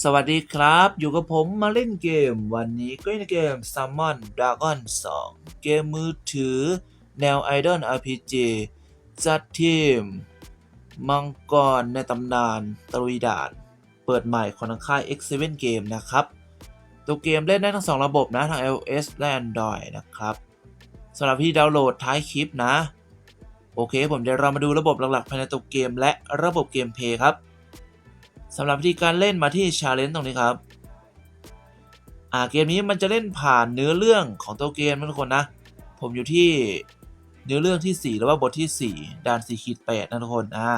สวัสดีครับ อยู่กับผมมาเล่นเกม วันนี้ก็ในเกม Summon Dragon 2 เกมมือถือ แนว Idol RPG จัดทีม มังกรในตำนานตรุยดานเปิดใหม่ของทางค่าย X7 Game นะครับ ตัวเกมเล่นได้ทั้ง 2 ระบบนะทั้ง iOS และ Android นะครับสำหรับที่ดาวน์โหลดท้ายคลิปนะ โอเค ผมเดี๋ยวเรามาดูระบบหลักๆภายในตัวเกมและระบบเกมเพย์ครับ สำหรับวิธีการเล่นมาที่ Challenge ตรงนี้ครับ อ่าเกมนี้มันจะเล่นผ่านเนื้อเรื่องของตัวเกมนทุกคนนะ ผมอยู่ที่เนื้อเรื่องที่ 4 หรือว่าบทที่ 4ด่าน4ขีด8นะทุกคนอ่า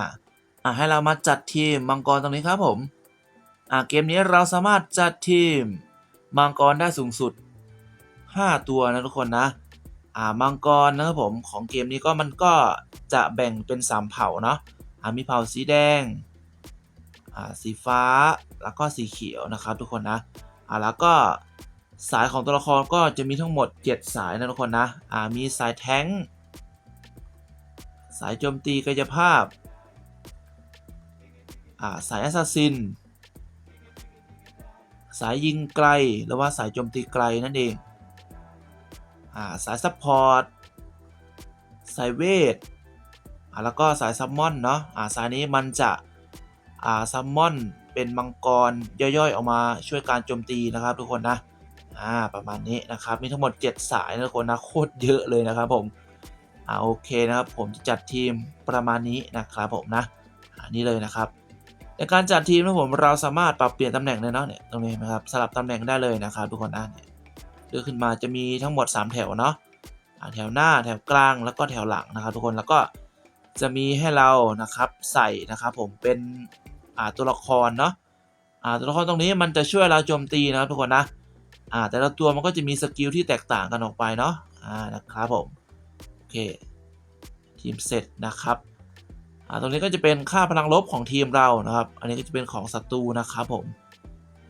อ่าให้เรามาจัดทีมมังกรตรงนี้ครับผมอ่าเกมนี้เราสามารถจัดทีมมังกรได้สูงสุด 5 ตัวนะทุกคนนะอ่ามังกรนะครับผมของเกมนี้ก็มันก็จะแบ่งเป็น 3 เผ่าเนาะอ่ามีเผ่าสีแดง สีฟ้าแล้วก็สีเขียวนะครับทุกคนนะอ่าแล้วก็สายของตัวละครก็จะมีทั้งหมด 7 สายนะทุกคนนะอ่ามีสายแท้งสายโจมตีกายภาพอ่าสายแอสซัสซินสายยิงไกลหรือว่าสายโจมตีไกลนั่นเองอ่าสายซัพพอร์ตสายเวทอ่าแล้วก็สายซัมมอนเนาะอ่าสายนี้มันจะ อ่าซัมมอนเป็นมังกรย่อยๆ ออกมาช่วยการโจมตีนะครับทุกคนนะอ่าประมาณนี้นะครับมีทั้งหมด 7 สายนะทุกคนนะโคตรเยอะเลยนะครับผมอ่าโอเคนะครับผมจะจัดทีมประมาณนี้นะครับผมนะอันนี้เลยนะครับ ในการจัดทีมนะผมเราสามารถปรับเปลี่ยนตำแหน่งได้เนาะเนี่ยตรงนี้นะครับสลับตำแหน่งได้เลยนะครับทุกคนนะเนี่ยเลือกขึ้นมาจะมีทั้งหมด 3 แถวเนาะอ่าแถวหน้าแถวกลางแล้วก็แถวหลังนะครับ ทุกคนแล้วก็จะมีให้เรานะครับใส่นะครับผมเป็น อ่าตัวละครเนาะอ่าตัวละครตรงนี้มันจะช่วยเราโจมตีนะทุกคนนะอ่าแต่ละตัวมันก็จะมีสกิลที่แตกต่างกันออกไปเนาะอ่านะครับผมโอเคทีมเสร็จนะครับอ่าตรงนี้ก็จะเป็นค่าพลังลบของทีมเรานะครับ อันนี้ก็จะเป็นของศัตรูนะครับผม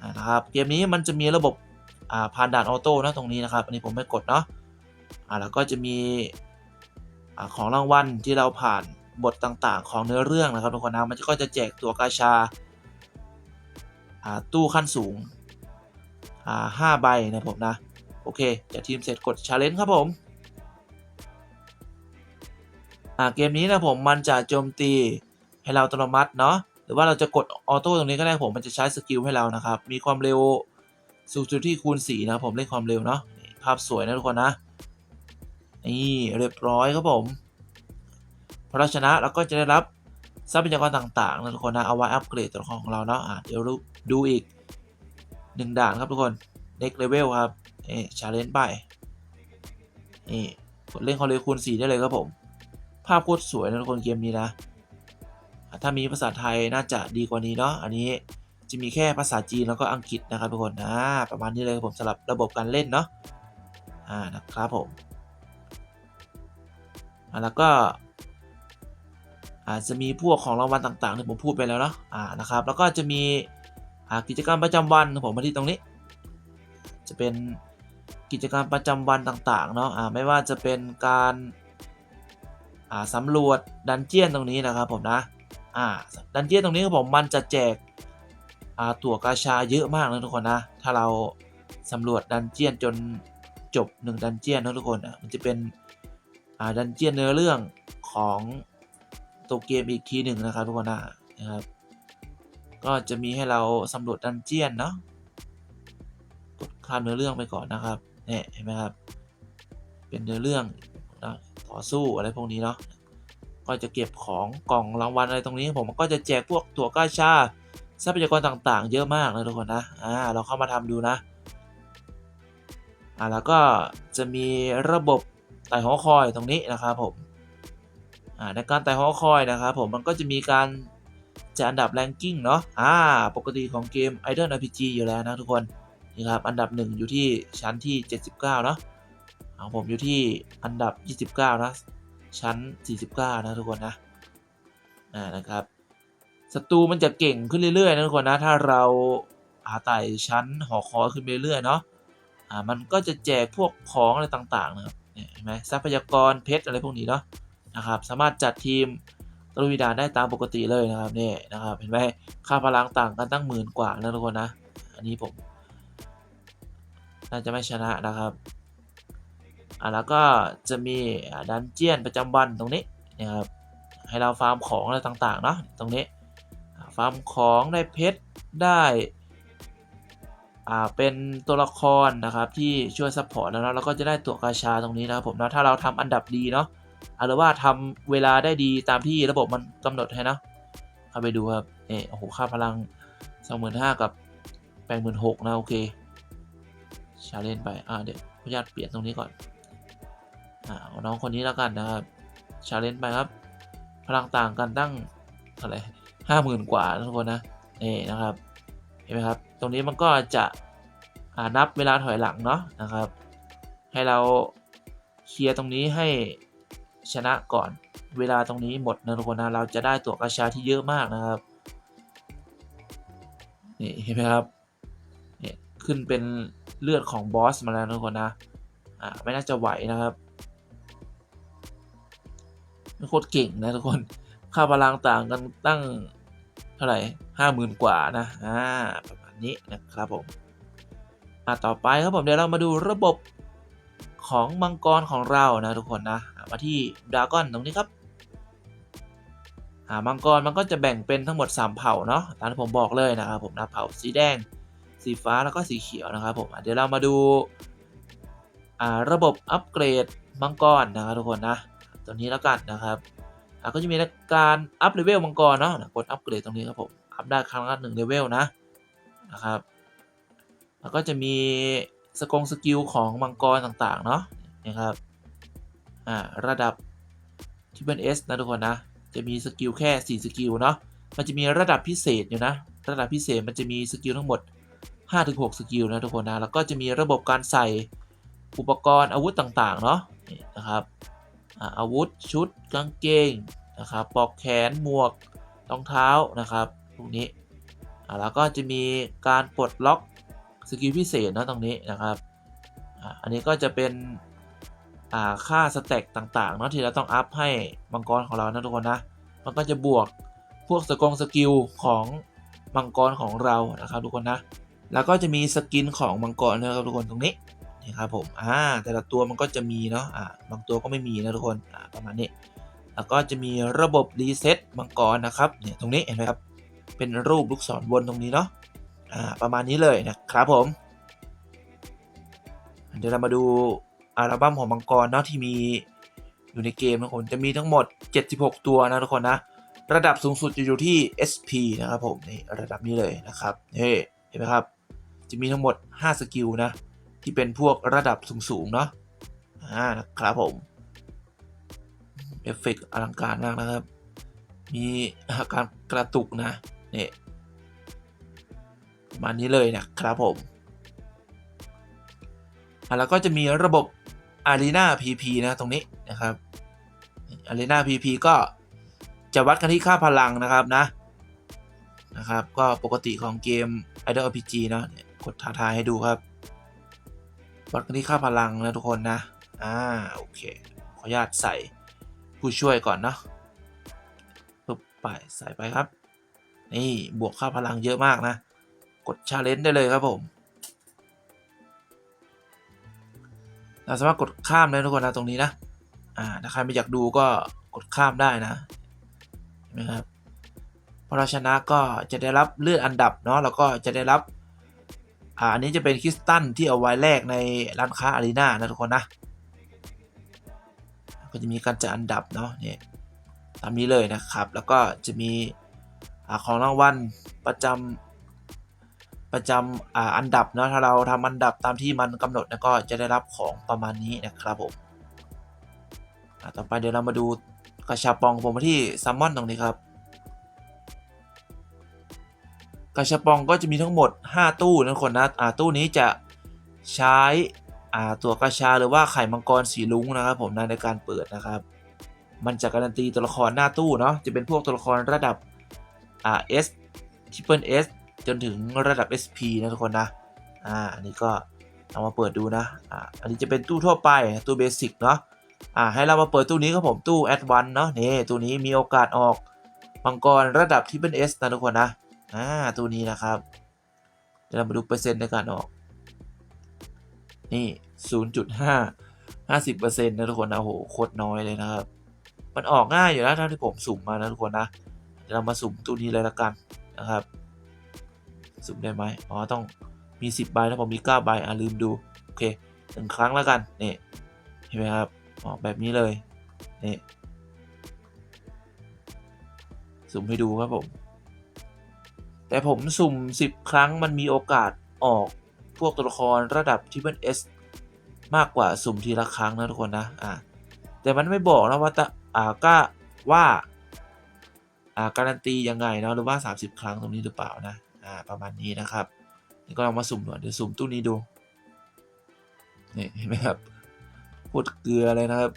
อ่านะครับเกมนี้มันจะมีระบบอ่าผ่านด่านออโต้นะตรงนี้นะครับ อันนี้ผมไม่กดเนาะอ่าแล้วก็จะมีอ่าของรางวัลที่เราผ่าน บทต่างๆ ของเนื้อเรื่องนะครับทุกคนนะมันก็จะแจกตัวกาชาตู้ขั้นสูงห้าใบนะผมนะ โอเคจากทีมเสร็จกดชาเลนจ์ครับผมเกมนี้นะผมมันจะโจมตีให้เราอัตโนมัติเนาะหรือว่าเราจะกดออโต้ตรงนี้ก็ได้ผมมันจะใช้สกิลให้เรานะครับ มีความเร็วสูงสุดที่คูณ4นะผมเล่นความเร็วเนาะภาพสวยนะทุกคนนะนี่เรียบร้อยครับผม พอเราชนะเราก็จะได้รับทรัพยากรต่างๆนะทุกคนนะเอาไว้อัปเกรดตัวละครของเราเนาะอ่าเดี๋ยวดูอีกหนึ่งด่านครับทุกคน next level ครับเอ๊ชาเลนจ์ไปนี่กดเล่นควาเร็วคูณ4ได้เลยครับผม ภาพโคตรสวยนะทุกคนเกมนี้นะ ถ้ามีภาษาไทยน่าจะดีกว่านี้เนาะอันนี้จะมีแค่ภาษาจีนแล้วก็อังกฤษนะครับทุกคนนะประมาณนี้เลยครับผมสำหรับระบบการเล่นเนาะอ่านะครับผมแล้วก็ อาจจะมีพวกของรางวัลต่างๆที่ผมพูดไปแล้วเนาะอ่านะครับ แล้วก็จะมีกิจกรรมประจำวันของผมมาที่ตรงนี้ จะเป็นกิจกรรมประจำวันต่างๆเนาะอ่าไม่ว่าจะเป็นการอ่าสำรวจดันเจียนตรงนี้นะครับผมนะอ่าดันเจียนตรงนี้ครับผมมันจะแจกอ่าตั๋วกาชาเยอะมากนะทุกคนนะถ้าเราสำรวจดันเจียนจนจบ 1 ดันเจียนนะทุกคนอะมันจะเป็นอ่าดันเจียนเนื้อเรื่องของ ตัวเกมอีกทีหนึ่งนะครับทุกคนนะนะครับ ก็จะมีให้เราสำรวจดันเจียนเนาะกดข้ามเนื้อเรื่องไปก่อนนะครับเนี่ยเห็นไหมครับ เป็นเนื้อเรื่องนะต่อสู้อะไรพวกนี้เนาะก็จะเก็บของกล่องรางวัลอะไรตรงนี้ ผมก็จะแจกพวกตั๋วก้าชาทรัพยากรต่างๆ เยอะมากนะทุกคนนะอ่าเราเข้ามาทำดูนะอ่าแล้วก็จะมีระบบไต่หอคอยตรงนี้นะครับผม ในการไต่หอคอยนะครับผมมันก็จะมีการจัดอันดับแรงกิ้งเนาะอ่าปกติของเกม Idol RPG อยู่แล้วนะทุกคนนี่ครับอันดับหนึ่งอยู่ที่ชั้นที่ 79 เนาะของผมอยู่ที่อันดับ 29 นะ ชั้น 49 นะทุกคนนะอ่านะครับศัตรูมันจะเก่งขึ้นเรื่อยๆนะทุกคนนะถ้าเราอาไต่ชั้นหอคอยขึ้นไปเรื่อยๆเนาะอ่ามันก็จะแจกพวกของอะไรต่างๆนะครับเห็นไหมทรัพยากรเพชรอะไรพวกนี้เนาะ นะครับ สามารถจัดทีมตะลุยดานได้ตามปกติเลยนะครับนี่นะครับเห็นไหมค่าพลังต่างกันตั้งหมื่นกว่านะทุกคนนะ อันนี้ผม น่าจะไม่ชนะนะครับอ่าแล้วก็จะมีดันเจียนประจำวันตรงนี้นะครับให้เราฟาร์มของอะไรต่างๆเนาะตรงนี้ฟาร์มของได้เพชรได้อ่าเป็นตัวละครนะครับที่ช่วยซัพพอร์ตแล้วเนาะแล้วก็จะได้ตัวกาชาตรงนี้นะครับผมนะถ้าเราทำอันดับดีเนาะ หรือว่าทำเวลาได้ดีตามที่ระบบมันกำหนดให้นะเข้าไปดูครับนี่โอ้โหค่าพลัง 25,000 กับ 86,000 นะ โอเคชาเลนไป อ่า เดี๋ยวขออนุญาตเปลี่ยนตรงนี้ก่อน อ่าน้องคนนี้แล้วกันนะครับชาเลนไปครับ พลังต่างกันตั้งเท่าไหร่ห้าหมื่นกว่านะทุกคนนะนี่นะครับ เห็นไหมครับ ตรงนี้มันก็จะอ่านับเวลาถอยหลังเนาะนะครับ ให้เราเคลียร์ตรงนี้ให้ ชนะก่อน เวลาตรงนี้หมดนะทุกคนนะเราจะได้ตัวกระชาที่เยอะมากนะครับนี่เห็นไหมครับเนี่ยขึ้นเป็นเลือดของบอสมาแล้วนะทุกคนนะอ่าไม่น่าจะไหวนะครับโคตรเก่งนะทุกคนค่าพลังต่างกันตั้งเท่าไหร่ห้าหมื่นกว่านะอ่าประมาณนี้นะครับผมอ่าต่อไปครับผมเดี๋ยวเรามาดูระบบของมังกรของเรานะทุกคนนะ มาที่ดราก้อนตรงนี้ครับอ่ามังกรมันก็จะแบ่งเป็นทั้งหมด 3 เผ่าเนาะตามที่ผมบอกเลยนะครับผมนะเผ่าสีแดง สีฟ้าแล้วก็สีเขียวนะครับผมเดี๋ยวเรามาดูอ่าระบบอัปเกรดมังกรนะครับทุกคนนะตัวนี้แล้วกันนะครับก็จะมีการอัพเลเวลมังกรเนาะกดอัปเกรดตรงนี้ครับผมอัพได้ครั้งละหนึ่งเลเวลนะนะครับแล้วก็จะมีสกงสกิลของมังกรต่างๆเนาะนะครับ อ่าระดับที่เป็น S นะทุกคนนะ จะมีสกิลแค่ 4 สกิลเนาะ มันจะมีระดับพิเศษอยู่นะ ระดับพิเศษมันจะมีสกิลทั้งหมด 5-6 สกิลนะทุกคนนะ แล้วก็จะมีระบบการใส่อุปกรณ์อาวุธต่างๆ เนาะนะครับอาวุธชุดกางเกงนะครับปลอกแขนหมวกรองเท้านะครับพวกนี้อ่าแล้วก็จะมีการปลดล็อกสกิลพิเศษนะตรงนี้นะครับอ่าอันนี้ก็จะเป็น ค่าสแต็กต่างๆเนาะที่เราต้องอัพให้มังกรของเรานะทุกคนนะ มันก็จะบวกพวกสกองสกิลของมังกรของเรานะครับทุกคนนะ แล้วก็จะมีสกินของมังกรนะครับทุกคนตรงนี้นี่ครับผมอ่าแต่ละตัวมันก็จะมีเนาะอ่าบางตัวก็ไม่มีนะทุกคนอ่าประมาณนี้ แล้วก็จะมีระบบรีเซ็ตมังกรนะครับเนี่ยตรงนี้เห็นไหมครับเป็นรูปลูกศรวนตรงนี้เนาะอ่าประมาณนี้เลยนะครับผม เดี๋ยวเรามาดู อัลบั้มของมังกรเนาะที่มีอยู่ในเกมนะทุกคนจะมีทั้งหมด 76 ตัวนะทุกคนนะ ระดับสูงสุดจะอยู่ที่ SP นะครับผมนี่ระดับนี้เลยนะครับนี่เห็นไหมครับ จะมีทั้งหมด 5 สกิลนะ ที่เป็นพวกระดับสูงๆเนาะอ่านะครับผมเอฟเฟกต์อลังการมากนะครับ มีอาการกระตุกนะนี่ประมาณนี้เลยนะครับผมอะแล้วก็จะมีระบบ Arena PP นะตรงนี้นะครับ Arena PP ก็จะวัดกันที่ค่าพลังนะครับนะนะครับ ก็ปกติของเกม Idol RPG เนาะเนี่ยกดท้าทายให้ดูครับ วัดกันที่ค่าพลังนะทุกคนนะ อ่า โอเค ขออนุญาตใส่ผู้ช่วยก่อนเนาะปึ๊บไปใส่ไปครับ นี่บวกค่าพลังเยอะมากนะ กดชาเลนจ์ได้เลยครับผม เราสามารถกดข้ามได้ทุกคนนะตรงนี้นะอ่าถ้าใครไม่อยากดูก็กดข้ามได้นะเห็นไหมครับพอเราชนะก็จะได้รับเลือนอันดับเนาะแล้วก็จะได้รับอ่าอันนี้จะเป็นคริสตัลที่เอาไว้แลกในร้านค้าอารีนานะทุกคนนะก็จะมีการจัดอันดับเนาะเนี่ยตามนี้เลยนะครับ แล้วก็จะมีอของรางวัลประจำ ประจำอ่าอันดับเนาะถ้าเราทำอันดับตามที่มันกำหนดนะก็จะได้รับของประมาณนี้นะครับผมต่อไปเดี๋ยวเรามาดูกระชับปองผมมาที่ซัมมอนตรงนี้ครับกระชับปองก็จะมีทั้งหมด 5 ตู้นะทุกคนนะอ่าตู้นี้จะใช้อ่าตัวกระชาหรือว่าไข่มังกรสีลุ้งนะครับผมนะในการเปิดนะครับ มันจะการันตีตัวละครหน้าตู้เนาะจะเป็นพวกตัวละครระดับอ่า S Triple S จนถึงระดับ SP นะทุกคนนะ อ่า อันนี้ก็เอามาเปิดดูนะ อ่า อันนี้จะเป็นตู้ทั่วไป ตู้เบสิกเนาะ อ่า ให้เรามาเปิดตู้นี้ครับผม ตู้ advance เนาะ นี่ ตู้นี้มีโอกาสออกมังกรระดับ Triple S นะทุกคนนะ อ่า ตู้นี้นะครับ เดี๋ยวเรามาดูเปอร์เซ็นต์ในการออก นี่ 0.5 50%นะทุกคนนะโหโคตรน้อยเลยนะครับ มันออกง่ายอยู่แล้วเท่าที่ผมสุ่มมานะทุกคนนะเดี๋ยวเรามาสุ่มตู้นี้เลยละกันนะครับ สุ่มได้ไหมอ๋อต้องมี 10ใบแล้วผมมี9ใบอะลืมดู โอเคหนึ่งครั้งแล้วกันนี่เห็นไหมครับอ๋อแบบนี้เลยนี่สุ่มให้ดูครับผม แต่ผมสุ่ม 10 ครั้งมันมีโอกาสออกพวกตัวละครระดับที่เป็น S มากกว่าสุ่มทีละครั้งนะทุกคนนะอ่าแต่มันไม่บอกนะว่าตะอ่าก็ว่าอ่าการันตียังไงเนาะหรือว่า 30 ครั้งตรงนี้หรือเปล่านะ อ่าประมาณนี้นะครับนี่ก็ลองมาสุ่มหน่อยเดี๋ยวสุ่มตู้นี้ดูนี่เห็นไหมครับโคตรเกลือเลยนะครับ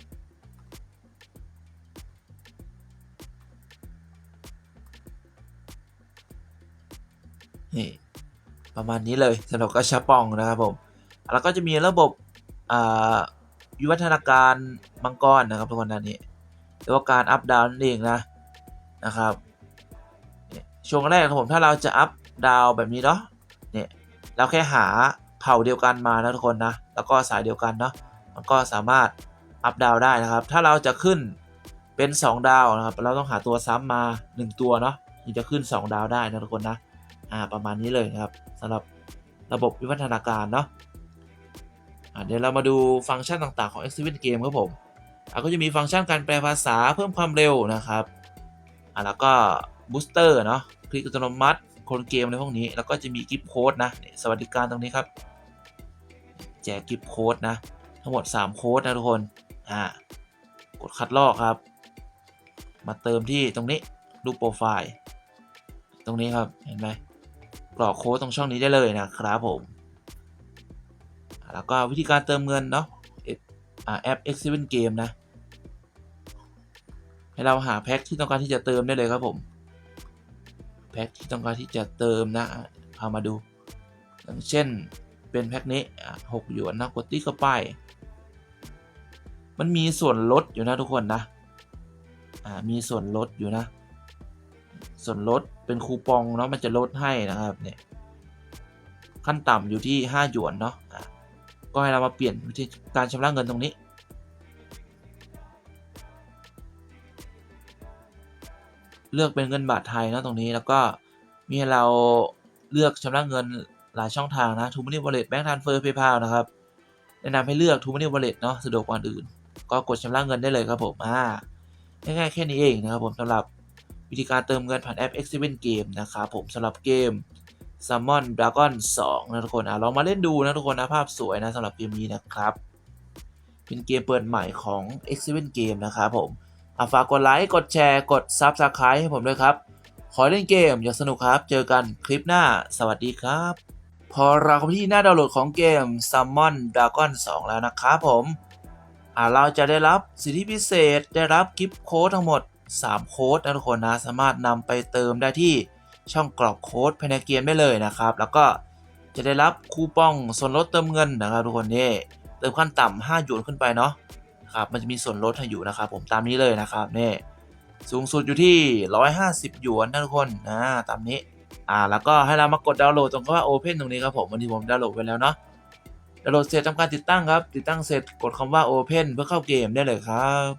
นี่ประมาณนี้เลยสำหรับกระชับปองนะครับผมแล้วก็จะมีระบบอ่าวิวัฒนาการมังกรนะครับทุกคนนะนี่หรือว่าการอัพดาวนั่นเองนะนะครับช่วงแรกครับผมถ้าเราจะอัพ ดาวแบบนี้เนาะเนี่ยเราแค่หาเผ่าเดียวกันมานะทุกคนนะ แล้วก็สายเดียวกันเนาะมันก็สามารถอัพดาวได้นะครับ ถ้าเราจะขึ้นเป็น 2 ดาวนะครับ เราต้องหาตัวซ้ำมา 1 ตัวเนาะถึงจะขึ้น 2 ดาวได้นะทุกคนนะอ่าประมาณนี้เลยนะครับสำหรับระบบวิวัฒนาการเนาะอ่าเดี๋ยวเรามาดูฟังก์ชันต่างๆของ Exhibit Game ครับผมอ่าก็จะมีฟังก์ชันการแปลภาษาเพิ่มความเร็วนะครับอ่าแล้วก็บูสเตอร์เนาะคลิกอัตโนมัติ คนเกมในพวกนี้ แล้วก็จะมีกิฟต์โค้ดนะสวัสดิการตรงนี้ครับ แจกกิฟต์โค้ดนะ ทั้งหมด 3 โค้ดนะทุกคนอ่ากดคัดลอกครับ มาเติมที่ตรงนี้รูปโปรไฟล์ ตรงนี้ครับเห็นไหมกรอกโค้ดตรงช่องนี้ได้เลยนะครับผม แล้วก็วิธีการเติมเงินเนาะแอป X7 Game นะ ให้เราหาแพ็คที่ต้องการที่จะเติมได้เลยครับผม พ็คที่ต้องการที่จะเติมนะพามาดู อย่างเช่นเป็นแพ็คนี้หกหยวนนะกดติ๊กเข้าไป มันมีส่วนลดอยู่นะทุกคนนะอ่ามีส่วนลดอยู่นะ ส่วนลดเป็นคูปองเนาะมันจะลดให้นะครับเนี่ยขั้นต่ำอยู่ที่ 5 หยวนเนาะะก็ให้เรามาเปลี่ยนวิธีการชำระเงินตรงนี้ เลือกเป็นเงินบาทไทยนะตรงนี้แล้วก็มีให้เราเลือกชำระเงินหลายช่องทางนะทูมันนี่วอลเล็ตแบงก์ทานเฟอร์เพย์พานะครับแนะนำให้เลือกทูมันนี่วอลเล็ตเนาะสะดวกกว่าอื่น ก็กดชำระเงินได้เลยครับผมอ่าง่ายๆแค่นี้เองนะครับผมสำหรับวิธีการเติมเงินผ่านแอป X7 Game นะครับผมสำหรับเกม Summon Dragon 2 นะทุกคนอะลองมาเล่นดูนะทุกคนนะภาพสวยนะสำหรับเกมนี้นะครับ เป็นเกมเปิดใหม่ของ X7 Game นะครับผม อะฝากกดไลค์กดแชร์กด Subscribe ให้ผมด้วยครับ ขอเล่นเกมอย่าสนุกครับ เจอกันคลิปหน้า สวัสดีครับ พอเราเข้าไปที่หน้าดาวน์โหลดของเกม Summon Dragon 2 แล้วนะครับผมเราจะได้รับสิทธิพิเศษได้รับกิฟต์โค้ดทั้งหมด 3 โค้ดนะทุกคนนะสามารถนำไปเติมได้ที่ช่องกรอกโค้ดภายในเกมได้เลยนะครับ แล้วก็จะได้รับคูปองส่วนลดเติมเงินนะครับทุกคนนี่เติมขั้นต่ำ5หยวนขึ้นไปเนาะ ครับมันจะมีส่วนลดให้อยู่นะครับผมตามนี้เลยนะครับนี่สูงสุดอยู่ที่ 150 หยวนนะทุกคนนะตามนี้อ่าแล้วก็ให้เรามากดดาวน์โหลดตรงคำว่า Open ตรงนี้ครับผมวันนี้ผมดาวน์โหลดไปแล้วเนาะดาวน์โหลดเสร็จทำการติดตั้งครับ ติดตั้งเสร็จกดคำว่า Open เพื่อเข้าเกมได้เลยครับ